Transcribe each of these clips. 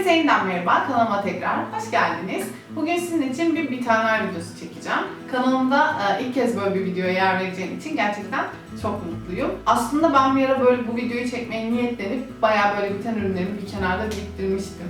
Hepinize yeniden merhaba, kanalıma tekrar hoş geldiniz. Bugün sizin için bir bitenler videosu çekeceğim. Kanalımda e, ilk kez böyle bir videoya yer vereceğim için gerçekten çok mutluyum. Aslında ben bir ara böyle bu videoyu çekmeye niyetlenip bayağı böyle biten ürünlerimi bir kenarda biriktirmiştim.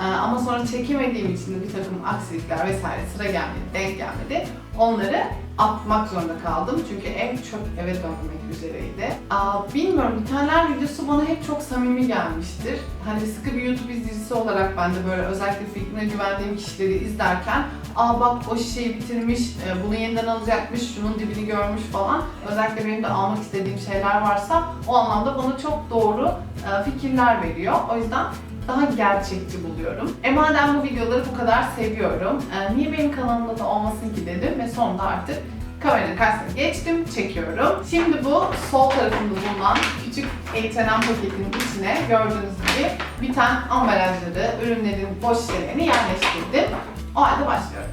E, Ama sonra çekemediğim için de bir takım aksilikler vesaire sıra gelmedi, denk gelmedi. Onları atmak zorunda kaldım çünkü ev çöp eve dönmek üzereydi. Aa, bilmiyorum bitenler videosu bana hep çok samimi gelmiştir. Hani sıkı bir YouTube izleyicisi olarak ben de böyle özellikle fikrine güvendiğim kişileri izlerken aa bak o şişeyi bitirmiş, e, bunu yeniden alacakmış, şunun dibini görmüş falan. Özellikle benim de almak istediğim şeyler varsa o anlamda bana çok doğru e, fikirler veriyor. O yüzden daha gerçekçi buluyorum. E madem bu videoları bu kadar seviyorum, e, niye benim kanalımda da olmasın ki dedim ve sonunda artık kameranın karşısına geçtim, çekiyorum. Şimdi bu sol tarafında bulunan küçük H&M paketinin içine gördüğünüz gibi biten ambalajları, ürünlerin boş şişelerini yerleştirdim. O halde başlıyorum.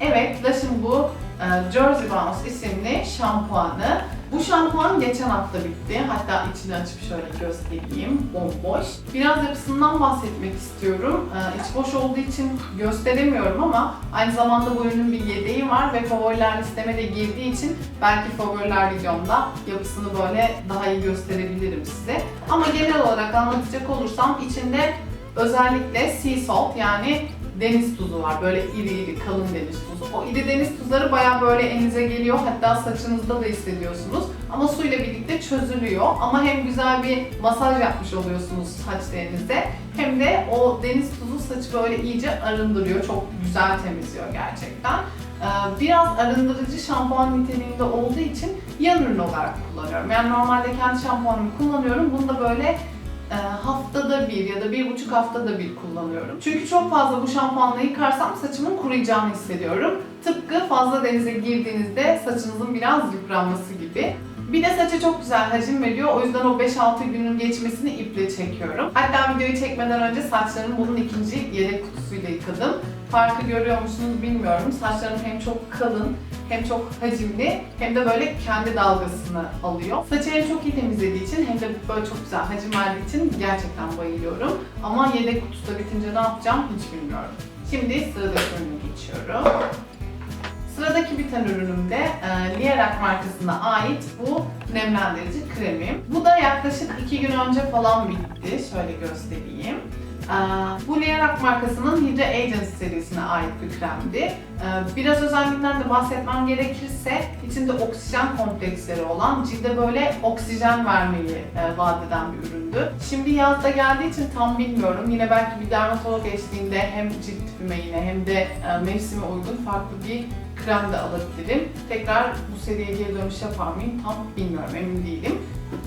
Evet, Lush'ın bu e, Jersey Bounce isimli şampuanı. Bu şampuan geçen hafta bitti. Hatta içini açıp şöyle göstereyim. Bomboş. Biraz yapısından bahsetmek istiyorum. Ee, İç boş olduğu için gösteremiyorum ama aynı zamanda bu ürünün bir yedeği var ve favoriler listeme de girdiği için belki favoriler videomda yapısını böyle daha iyi gösterebilirim size. Ama genel olarak anlatacak olursam içinde özellikle sea salt yani deniz tuzu var. Böyle iri iri kalın deniz tuzu. O iri deniz tuzları baya böyle elinize geliyor. Hatta saçınızda da hissediyorsunuz. Ama suyla birlikte çözülüyor. Ama hem güzel bir masaj yapmış oluyorsunuz saç derinize. Hem de o deniz tuzu saçı böyle iyice arındırıyor. Çok güzel temizliyor gerçekten. Ee, Biraz arındırıcı şampuan niteliğinde olduğu için yan ürün olarak kullanıyorum. Yani normalde kendi şampuanımı kullanıyorum. Bunu da böyle e, haftada bir ya da bir buçuk haftada bir kullanıyorum. Çünkü çok fazla bu şampuanla yıkarsam saçımın kuruyacağını hissediyorum. Tıpkı fazla denize girdiğinizde saçınızın biraz yıpranması gibi. Bir de saça çok güzel hacim veriyor. O yüzden o 5-6 günün geçmesini iple çekiyorum. Hatta videoyu çekmeden önce saçlarımı bunun ikinci yedek kutusuyla yıkadım. Farkı görüyor musunuz bilmiyorum. Saçlarım hem çok kalın hem çok hacimli hem de böyle kendi dalgasını alıyor. Saçı çok iyi temizlediği için hem de böyle çok güzel hacim verdiği için gerçekten bayılıyorum. Ama yedek kutusu bitince ne yapacağım hiç bilmiyorum. Şimdi sıradaki ürüne geçiyorum. Sıradaki biten ürünüm de e, Lierac markasına ait bu nemlendirici kremim. Bu da yaklaşık 2 gün önce falan bitti. Şöyle göstereyim. E, bu Lierac markasının Hydra Agents serisine ait bir kremdi. E, biraz özelliğinden de bahsetmem gerekirse içinde oksijen kompleksleri olan cilde böyle oksijen vermeyi e, vaat eden bir üründü. Şimdi yazda geldiği için tam bilmiyorum. Yine belki bir dermatolog eşliğinde hem cilt tipime yine hem de mevsime uygun farklı bir krem de alabilirim. Tekrar bu seriye geri dönüş yapar mıyım tam bilmiyorum, emin değilim.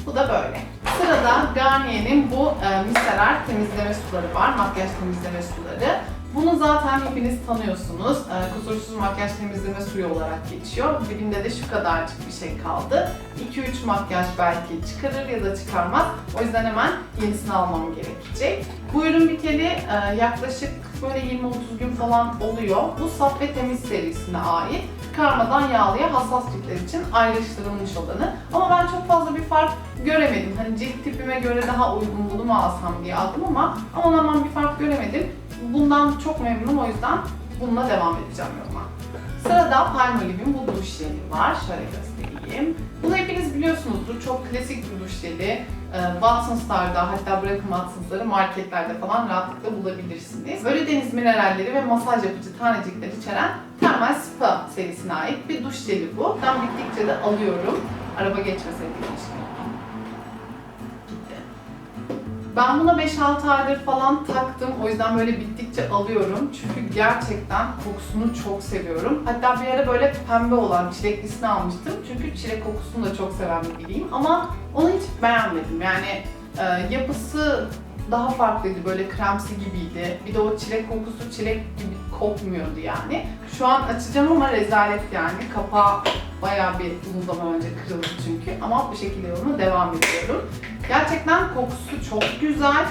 Bu da böyle. Sırada Garnier'in bu e, miseler temizleme suları var, makyaj temizleme suları. Bunu zaten hepiniz tanıyorsunuz. E, kusursuz makyaj temizleme suyu olarak geçiyor. Dibinde de şu kadarcık bir şey kaldı. 2-3 makyaj belki çıkarır ya da çıkarmaz. O yüzden hemen yenisini almam gerekecek. Bu ürün biteli e, yaklaşık böyle 20-30 gün falan oluyor. Bu saf ve temiz serisine ait. Karmadan yağlıya hassas ciltler için ayrıştırılmış olanı. Ama ben çok fazla bir fark göremedim. Hani cilt tipime göre daha uygun bunu mu alsam diye aldım ama aman aman bir fark göremedim. Bundan çok memnunum o yüzden bununla devam edeceğim yoruma. Sırada Palmolive'in bu duş jeli var. Şöyle göstereyim. Bunu hepiniz biliyorsunuzdur. Çok klasik bir duş jeli. Ee, Watsons'larda hatta bırakın Watsons'ları marketlerde falan rahatlıkla bulabilirsiniz. Böyle deniz mineralleri ve masaj yapıcı tanecikler içeren Thermal Spa serisine ait bir duş jeli bu. Ben bittikçe de alıyorum. Araba geçmeseydi keşke. Ben buna 5-6 aydır falan taktım. O yüzden böyle bittikçe alıyorum. Çünkü gerçekten kokusunu çok seviyorum. Hatta bir ara böyle pembe olan çileklisini almıştım. Çünkü çilek kokusunu da çok seven bir biriyim. Ama onu hiç beğenmedim. Yani e, yapısı daha farklıydı. Böyle kremsi gibiydi. Bir de o çilek kokusu çilek gibi kokmuyordu yani. Şu an açacağım ama rezalet yani. Kapağı bayağı bir uzun zaman önce kırıldı çünkü. Ama bu şekilde yoluna devam ediyorum. Gerçekten kokusu çok güzel.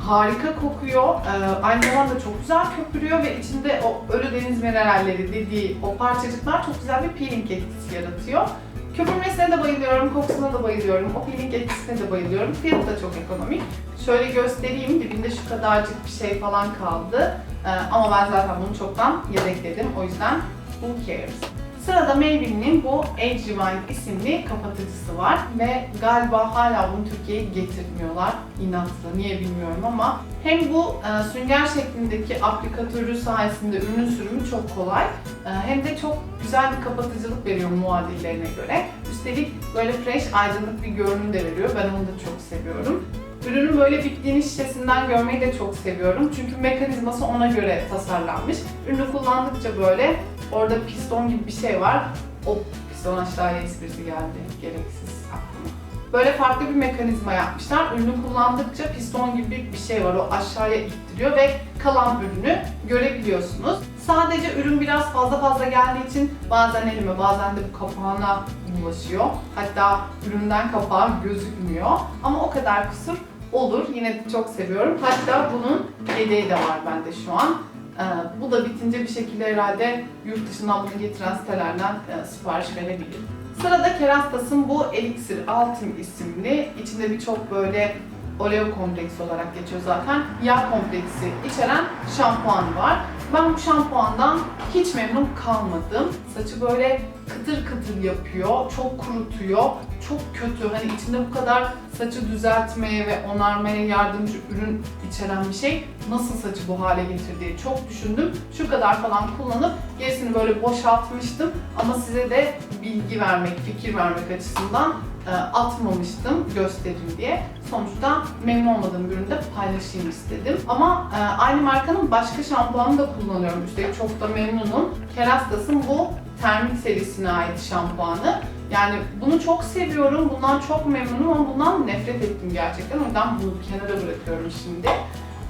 Harika kokuyor. Ee, aynı zamanda çok güzel köpürüyor ve içinde o ölü deniz mineralleri dediği o parçacıklar çok güzel bir peeling etkisi yaratıyor. Köpürmesine de bayılıyorum, kokusuna da bayılıyorum, o peeling etkisine de bayılıyorum. Fiyatı da çok ekonomik. Şöyle göstereyim, dibinde şu kadarcık bir şey falan kaldı. Ee, ama ben zaten bunu çoktan yedekledim. O yüzden who cares? Sırada Maybelline'in bu Age Rewind isimli kapatıcısı var ve galiba hala bunu Türkiye'ye getirmiyorlar. İnatla, niye bilmiyorum ama hem bu e, sünger şeklindeki aplikatörü sayesinde ürünün sürümü çok kolay e, hem de çok güzel bir kapatıcılık veriyor muadillerine göre. Üstelik böyle fresh, aydınlık bir görünüm de veriyor. Ben onu da çok seviyorum. Ürünün böyle bittiğini şişesinden görmeyi de çok seviyorum. Çünkü mekanizması ona göre tasarlanmış. Ürünü kullandıkça böyle orada piston gibi bir şey var. O piston aşağıya esprisi geldi. Gereksiz aklıma. Böyle farklı bir mekanizma yapmışlar. Ürünü kullandıkça piston gibi bir şey var. O aşağıya ittiriyor ve kalan ürünü görebiliyorsunuz. Sadece ürün biraz fazla fazla geldiği için bazen elime bazen de bu kapağına bulaşıyor. Hatta üründen kapağı gözükmüyor. Ama o kadar kusur olur. Yine de çok seviyorum. Hatta bunun yedeği de var bende şu an. Ee, bu da bitince bir şekilde herhalde yurt dışından bunu getiren sitelerden e, sipariş verebilirim. Sırada Kerastas'ın bu Elixir Ultim isimli, içinde birçok böyle oleo kompleksi olarak geçiyor zaten, yağ kompleksi içeren şampuan var. Ben bu şampuandan hiç memnun kalmadım. Saçı böyle kıtır kıtır yapıyor, çok kurutuyor, çok kötü. Hani içinde bu kadar saçı düzeltmeye ve onarmaya yardımcı ürün içeren bir şey nasıl saçı bu hale getirdiği çok düşündüm. Şu kadar falan kullanıp gerisini böyle boşaltmıştım ama size de bilgi vermek, fikir vermek açısından atmamıştım göstereyim diye. Sonuçta memnun olmadığım bir ürünü de paylaşayım istedim. Ama e, aynı markanın başka şampuanını da kullanıyorum. Üstelik çok da memnunum. Kerastas'ın bu termik serisine ait şampuanı. Yani bunu çok seviyorum, bundan çok memnunum ama bundan nefret ettim gerçekten. O yüzden bunu kenara bırakıyorum şimdi.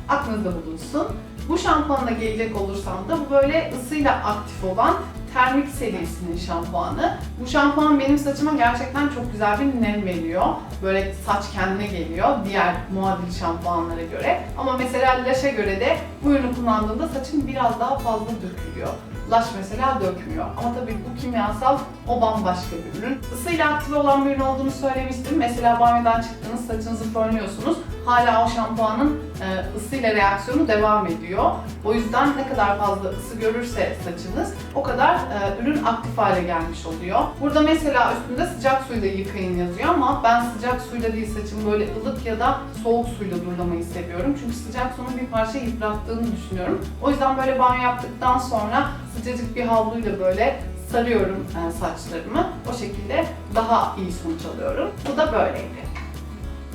Aklınızda bulunsun. Bu şampuanla gelecek olursam da bu böyle ısıyla aktif olan termik serisinin şampuanı. Bu şampuan benim saçıma gerçekten çok güzel bir nem veriyor. Böyle saç kendine geliyor diğer muadil şampuanlara göre. Ama mesela Lush'a göre de bu ürünü kullandığımda saçım biraz daha fazla dökülüyor. Lush mesela dökmüyor. Ama tabii bu kimyasal o bambaşka bir ürün. Isıyla aktif olan bir ürün olduğunu söylemiştim. Mesela banyodan çıktınız saçınızı fönlüyorsunuz. Hala o şampuanın e, ısıyla reaksiyonu devam ediyor. O yüzden ne kadar fazla ısı görürse saçınız o kadar e, ürün aktif hale gelmiş oluyor. Burada mesela üstünde sıcak suyla yıkayın yazıyor ama ben sıcak suyla değil saçımı böyle ılık ya da soğuk suyla durulamayı seviyorum. Çünkü sıcak suyun bir parça yıprattığını düşünüyorum. O yüzden böyle banyo yaptıktan sonra sıcacık bir havluyla böyle sarıyorum e, saçlarımı. O şekilde daha iyi sonuç alıyorum. Bu da böyleydi.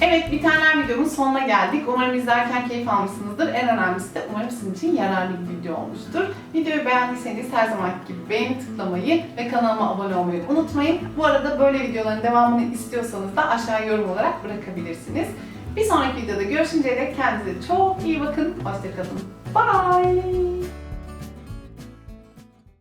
Evet, bitenler videomun sonuna geldik. Umarım izlerken keyif almışsınızdır. En önemlisi de umarım sizin için yararlı bir video olmuştur. Videoyu beğendiyseniz her zamanki gibi beğeni tıklamayı ve kanalıma abone olmayı unutmayın. Bu arada böyle videoların devamını istiyorsanız da aşağıya yorum olarak bırakabilirsiniz. Bir sonraki videoda görüşünceye dek kendinize çok iyi bakın. Hoşçakalın. Bye.